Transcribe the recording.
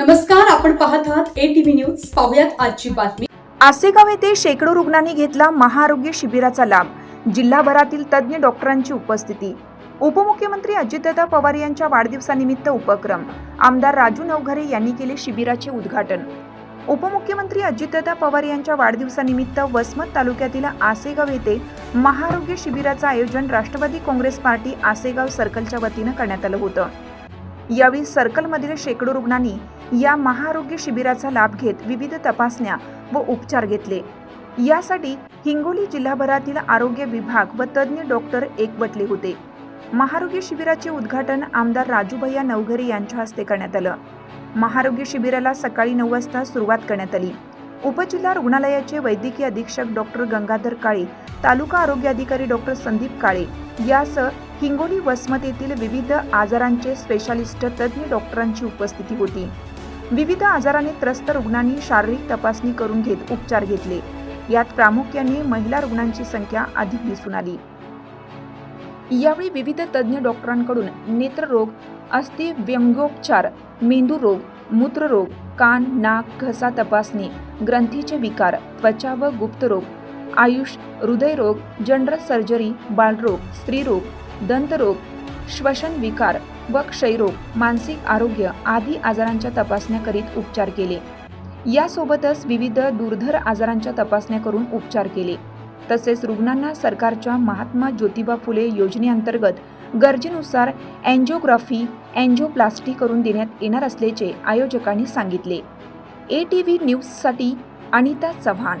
नमस्कार आपण पाहत आहात ए टीव्ही न्यूज पाहुयात आजची बातमी. आसेगाव येथे शेकडो रुग्णांनी घेतला महाआरोग्य शिबिराचा लाभ. जिल्हाभरातील तज्ज्ञ डॉक्टरांची उपस्थिती. उपमुख्यमंत्री अजितदादा पवार यांच्या वाढदिवसानिमित्त उपक्रम. आमदार राजू नवघरे यांनी केले शिबिराचे उद्घाटन. उपमुख्यमंत्री अजितदादा पवार यांच्या वाढदिवसानिमित्त वसमत तालुक्यातील आसेगाव येथे महाआरोग्य शिबिराचं आयोजन राष्ट्रवादी काँग्रेस पार्टी आसेगाव सर्कलच्या वतीनं करण्यात आलं होतं. यावेळी सर्कलमधील शेकडो रुग्णांनी या महाआरोग्य शिबिराचा लाभ घेत विविध तपासण्या व उपचार घेतले. यासाठी हिंगोली जिल्हाभरातील आरोग्य विभाग व तज्ज्ञ डॉक्टर एकवटले होते. महाआरोग्य शिबिराचे उद्घाटन आमदार राजूभैया नवघरे यांच्या हस्ते करण्यात आलं. महाआरोग्य शिबिराला सकाळी नऊ वाजता सुरुवात करण्यात आली. उपजिल्हा रुग्णालयाचे वैद्यकीय अधीक्षक डॉक्टर गंगाधर काळे तालुका आरोग्य अधिकारी डॉक्टर संदीप काळे यासह हिंगोली वसमत येथील विविध आजारांचे स्पेशालिस्ट तज्ज्ञ डॉक्टरांची उपस्थिती होती. विविध आजाराने त्रस्त रुग्णांनी शारीरिक तपासणी करून घेत उपचार घेतले. यात प्रामुख्याने महिला रुग्णांची संख्या अधिक दिसून आली. यावेळी विविध तज्ज्ञ डॉक्टरांकडून नेत्ररोग अस्थि व्यंगोपचार मेंदू रोग मूत्ररोग कान नाक घसा तपासणी ग्रंथीचे विकार त्वचा व गुप्तरोग आयुष हृदयरोग जनरल सर्जरी बालरोग स्त्रीरोग दंतरोग श्वसन विकार व क्षयरोग मानसिक आरोग्य आदी आजारांच्या तपासण्या करीत उपचार केले. यासोबतच विविध दुर्धर आजारांच्या तपासण्या करून उपचार केले. तसेच रुग्णांना सरकारच्या महात्मा ज्योतिबा फुले योजनेअंतर्गत गरजेनुसार अँजिओग्राफी अँजिओप्लास्टी करून देण्यात येणार असल्याचे आयोजकांनी सांगितले. ए टी व्ही न्यूजसाठी अनिता चव्हाण